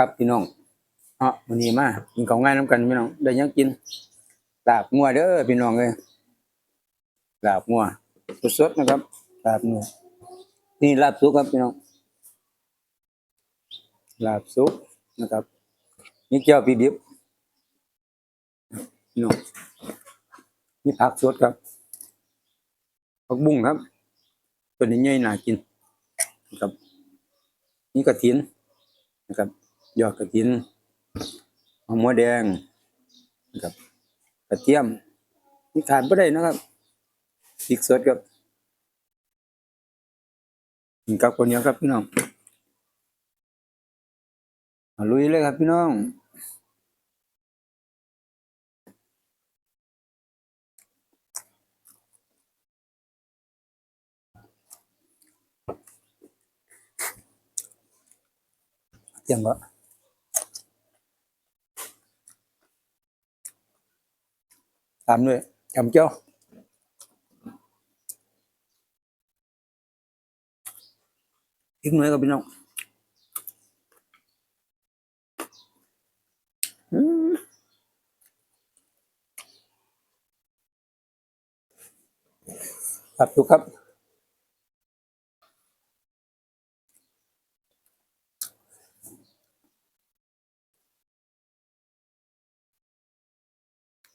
ครับพี่น้องเนาะวันนี้มากินของง่ายน้ำกันพี่น้องได้ยังกินลาบงัวเด้อพี่น้องเลยลาบงัวสดๆนะครับลาบงัวนี่ลาบสุกครับพี่น้องลาบสุกนะครับนี่เจ้าพี่ดิบพี่น้องนี่ผักสดครับผักบุ้งครับตัวนี้ใหญ่น่ากินนะครับนี่กระถินนะครับ ยอดกระถินหอมหัวแดงนะครับกระเทียมนี่ขาดไม่ได้นะครับพริกสดครับกินกับคนเดียวครับพี่น้องเอาลุยเลยครับพี่น้องเตรียมก็ ตามด้วยจำเจ้าอีกหน่อยครับพี่น้องอืมครับทุกครับ